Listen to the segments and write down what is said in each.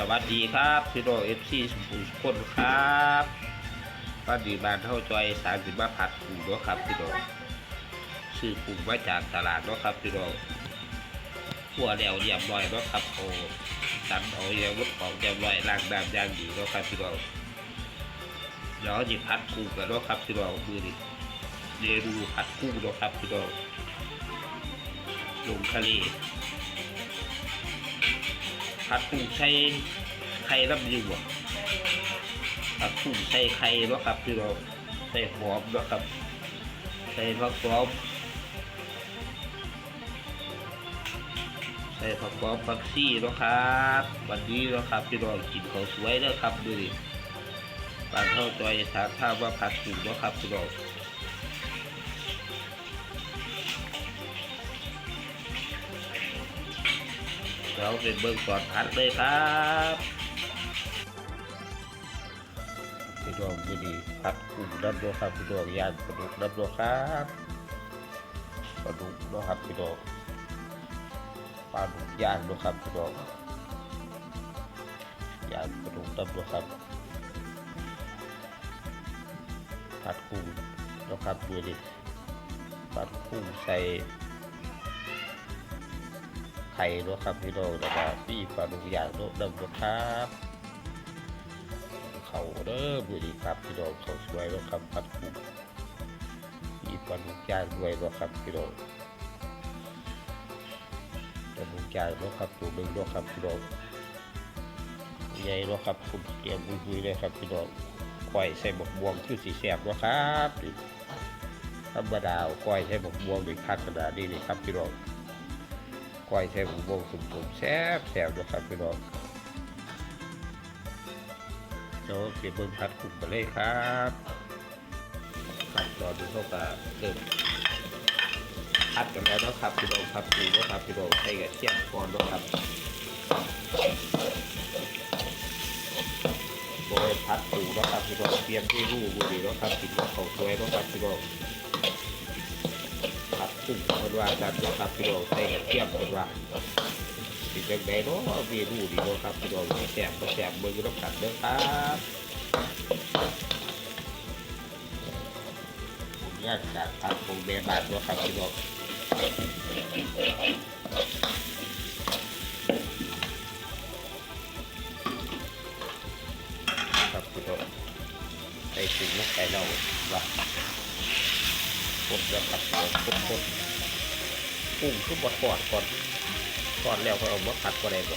สวัสดีครับพี่น้องเอฟซีสมบูรณ์คนครับป้าดีบานเท่าจอยสามสิบมาผัดปูเนาะครับพี่น้องซื้อปูมมาจากตลาดเนาะครับพี่น้องขัวแล้วเรียบร้อยเนาะครับโอ้ตันเอาเรียบรถของเรียบร้อยล้างน้ำยางดีเนาะครับพี่น้องเดี๋ยวหยิบผัดปูกันเนาะครับพี่น้องมือนี้เดี๋ยวดูผัดกุ้งเนาะครับพี่น้องลงทะเล ผัดกุ้งใช้ไข่น้ำยูอะผัดกุ้งใช้ไข่เนาะครับที่เราใส่หอมเนาะครับใส่ผักหอมใส่ผักหอมผักซี่เนาะครับวันนี้นะครับที่เรากินข้าวสวยเนาะครับดูดิปาเท่าจอยถามข้าวว่าผัดกุ้งเนะครับที่เรา เราเป็นเบิ้งก่อนพัดเลยครับพี่ดวงดูดีพัดกุ้งดับโลครับพี่ดวงยานปลาดุกดับโลครับปลาดุกเนาะครับพี่ดวงปลาดุกย่างเนาะครับพี่ดวงยางปลาดุกดับโลครับพัดกุ้งเนาะครับดูดิพัดกุ้งใส่ ไข่เนาะครับพี่น้องแล้วก็พี่ปลาดุกย่างเนาะดำเนาะครับเขาเด้อบุรีครับพี่น้องเขาสวยเนาะครับผัดกุ้งพี่ปลาดุกย่างด้วยเนาะครับพี่น้องปลาดุกย่างเนาะครับตัวหนึ่งเนาะครับพี่น้องใหญ่เนาะครับคุณเตรียมบุ้ยๆเลยครับพี่น้องก้อยใส่หมกบวงคือสีแสบเนาะครับธรรมดาก้อยใส่หมกบวงเป็นคักขนาดนี้นี่ครับพี่น้อง ก้อยใช้หมูบงสุ่มๆแซ่บแซ่บด้วยครับพี่น้องเดี๋ยวเก็บเบิ้งพัดกลุ่มไปเลยครับครับรอดูเข้ากับเริ่มพัดกันแล้วนะครับพี่น้องครับดูนะครับพี่น้องใส่กับเทียมก่อนนะครับโดยพัดปูนะครับพี่น้องเตรียมที่รูบุรีนะครับกินกับข้าวสวยนะครับพี่น้อง ครับซึ่งคนว่าการตัวครับพี่น้องใส่กระเทียมคนว่าสิจังไดเนาะเมนูดีเนาะครับพี่น้องแซ่บก็แซ่บเบิ่งอยู่น้ำกันเด้อครับผมอยากจากทางคงแม่บ้านเนาะครับพี่น้องครับพี่น้องใส่ถุงลงไปเราว่า กดแล้วครับเอากดกดกุ้งคือบดกอดก่อนก่อนแล้วก็เอามาขัดก็ได้บ่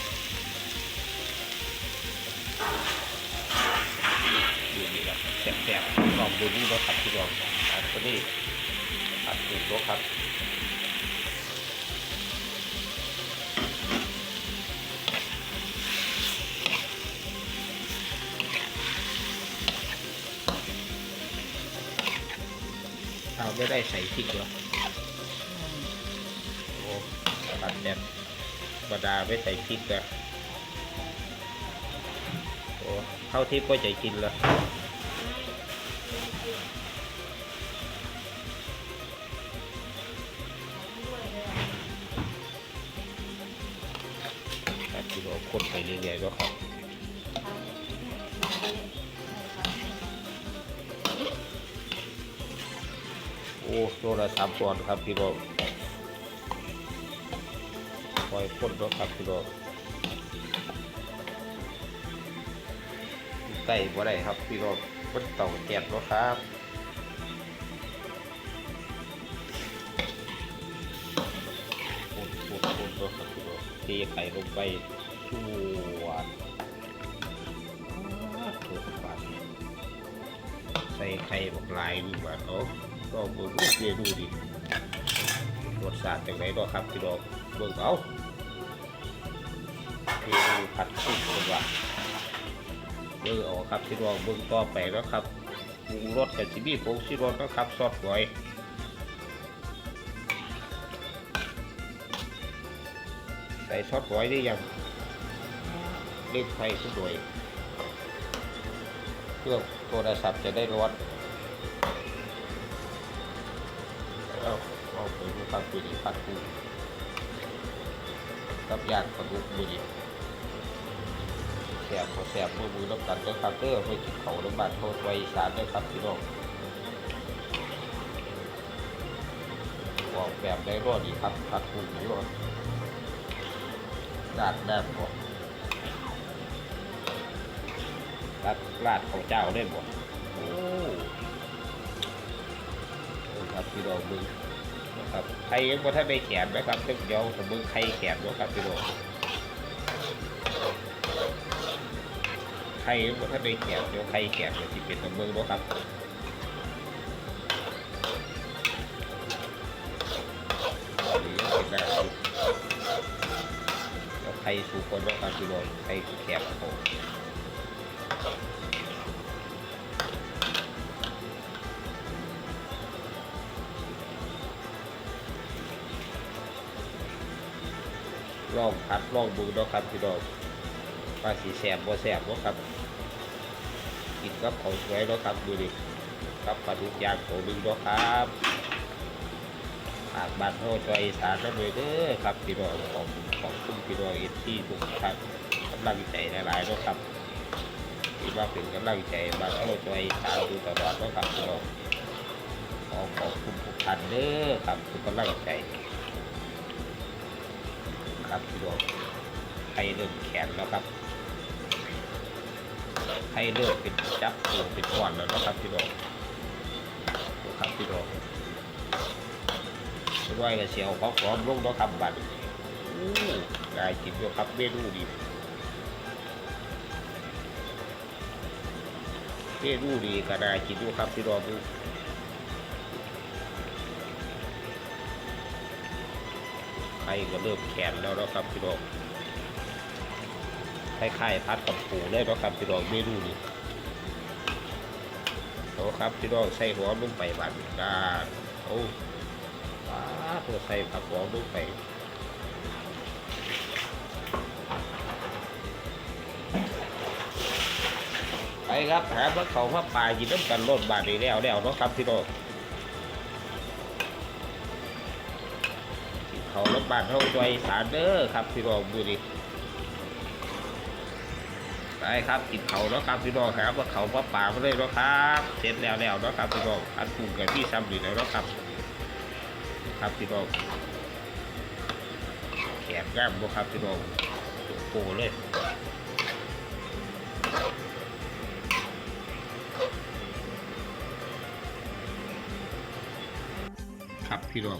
ดูนี่ครับแสบๆลองดูนี่เนาะครับพี่น้องอันตัวนี้ขัดกุ้งเนาะครับ ไม่ได้ใส่พริกเหรอโอ้ผัดแบบบดาไม่ใส่พริกอะโอ้เข้าทิพย์ก็ใจกินละครับที่เราคนไปเรื่อยๆก็ครับ อ้โลละสามปอนด์ครับพี่น้องปล่อยพ่นแล้วครับพี่น้องใกล้บ่ได้ครับพี่น้องพ่นเต่าแก๊สแล้วครับพ่นพ่นพ่นแล้วครับพี่น้องเทไข่ลงไปชวดถูกปากใส่ไข่บอกลายดีกว่าเนาะ ก็เบิ่งเรียนดูดิรสชาติจากไหนก็ครับพี่น้องเบิ่งเอาเมนูผัดกุ้งดีกว่าเบิ่งเอาครับพี่น้องเบิ่งต่อไปแล้วครับปรุงรสกับชิบี้ผงชิรสก็ครับซอสหอยใส่ซอสหอยได้ยังเล่นไฟสุดด้วยเครื่องโทรศัพท์จะได้ร้อน เอาไปดูครับดูดีพัดปูกับยางปลาดุกบุรีแสบบ่แสบมือมือน้ำกันเด้อครับเด้อไปกินเขาน้ำบ้านเขาไว้อีสานเด้อครับพี่น้องบอกแบบได้รอดดีครับพัดกุ้งนี่รอดดาดแดดบ่รัดราดของเจ้าได้บ่โอ้ครับพี่น้องมึง ครับใครยังบ่ทันได้แขนนะครับเดี๋ยวเดี๋ยวผมมึงใครแขนบ่ครับพี่น้องใครว่าถ้าได้แกะเดี๋ยวใครแกะเดี๋ยวสิเป็นตัวมือบ่ครับแล้วใครสูคนว่ครับพี่น้องใครแกะโอ้ ลองพัดลองมือเนาะครับพี่น้องว่าสีแสบบ่แสบบ่ครับกินกับข้าสวยเนาะครับดูดิกับปลาดุกย่างตัวหนึงเนาะครับฝากบ้านเฮาจอยสานนั่นเลยเด้อครับพี่น้องของของคุณพี่น้องเอที่ทุกท่านกำลังใจหลายๆเนาะครับที่ว่าเป็นกำลังใจบ้านเฮาจอยสานดูตลอดเนาะครับพี่น้องขอขอบคุณทุกท่านเด้อครับทุกกำลังใจ ครับพี่น้องใครเริ่มแขนแล้วครับให้เลือกเป็นจับตัวเป็นก้อนแล้วนะครับพี่น้องดูครับพี่น้องด้วยกระเสียวเขาพร้อมลงแล้วครับบัตรอู้ได้กินด้วยครับเมนูดีเมนูดีก็ได้กินด้วยครับพี่น้อง ดูใครก็เริ่มแขนแล้วนะครับพี่น้องคล้ายๆพัดกับปูเลยนะครับพี่น้องเมนูนี้เอาครับพี่น้องใส่หัวลงไปบาดดาโอ้ว้าตัวใส่ผักหอมลงไปไปครับหาพระเขาพระป่ากินน้ำกันรถบาดนี้แล้วแล้วเนาะครับพี่น้อง บ้านเท่าจอยสารเด้อครับพี่น้องดูดิไปครับกินเขาแล้วครับพี่น้องครับว่าเขาว่าป่ามาเลยแล้วครับเสร็จแล้วแล้วเนาะครับพี่น้องอันปรุงกันที่ซ้ำดีแล้วเนาะครับ ครับพี่น้องแขนย่ามบ่ครับพี่น้องโปเลยครับพี่น้อง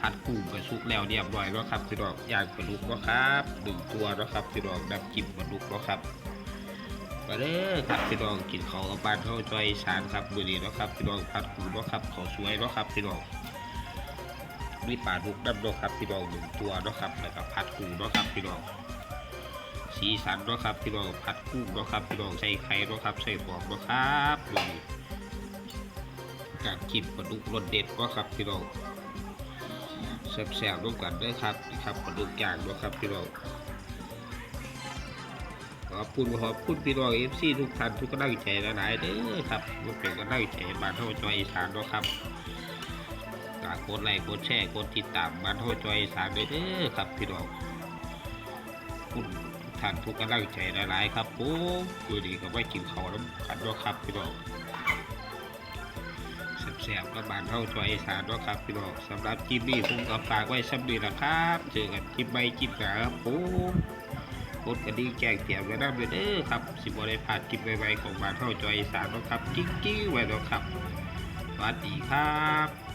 ผัดกุ้งกระสุกแล้วเรียบร้อยแล้วครับพี่น้องย่างปลาดุกแล้วครับหนึ่งตัวแล้วครับพี่น้องดับจิ้มปลาดุกแล้วครับมาเด้อครับพี่น้องกินข้าวกับบ้านเท่าจอยสานครับมื้อนี้แล้วครับพี่น้องผัดกุ้งแล้วครับข้าวสวยแล้วครับพี่น้องมีปลาดุกดับแล้วครับพี่น้องหนึ่งตัวแล้วครับแล้วก็ผัดกุ้งแล้วครับพี่น้องสีสันแล้วครับพี่น้องผัดกุ้งแล้วครับพี่น้องใส่ไข่แล้วครับใส่หอมแล้วครับมือนี้การจิ้มปลาดุกรสเด็ดแล้วครับพี่น้อง แซ่บๆร่วมกันด้วยครับนะครับปลาดุกย่างด้วยครับพี่น้องขอบคุณขอบคุณพี่น้องเอฟซีทุกท่านทุกกำลังใจหลายๆเด้อครับมันเป็นกำลังใจบ้านเท่าจอยอีสานด้วยครับฝากกดไลค์กดแชร์กดติดตามบ้านเท่าจอยอีสานด้วยเด้อครับพี่น้องคุณท่านทุกกำลังใจหลายๆครับผมดูดีก็ไม่กินเขาวน้ำกันด้วยครับพี่น้อง แสบกับบานเท่าจอยอีสานด้วยครับพี่น้องสำหรับคลิปนี้ผมก็ฝากไว้สำหรับนะครับเจอกันคลิปใหม่คลิปหน้าครับผมกดกระดิ่งแจ้งเตือนไว้นะเด้อครับสิบวันได้พลาดคลิปใหม่ๆของบานเท่าจอยอีสานนะครับกิ๊กกี้ไว้แล้วครับสวัสดีครับ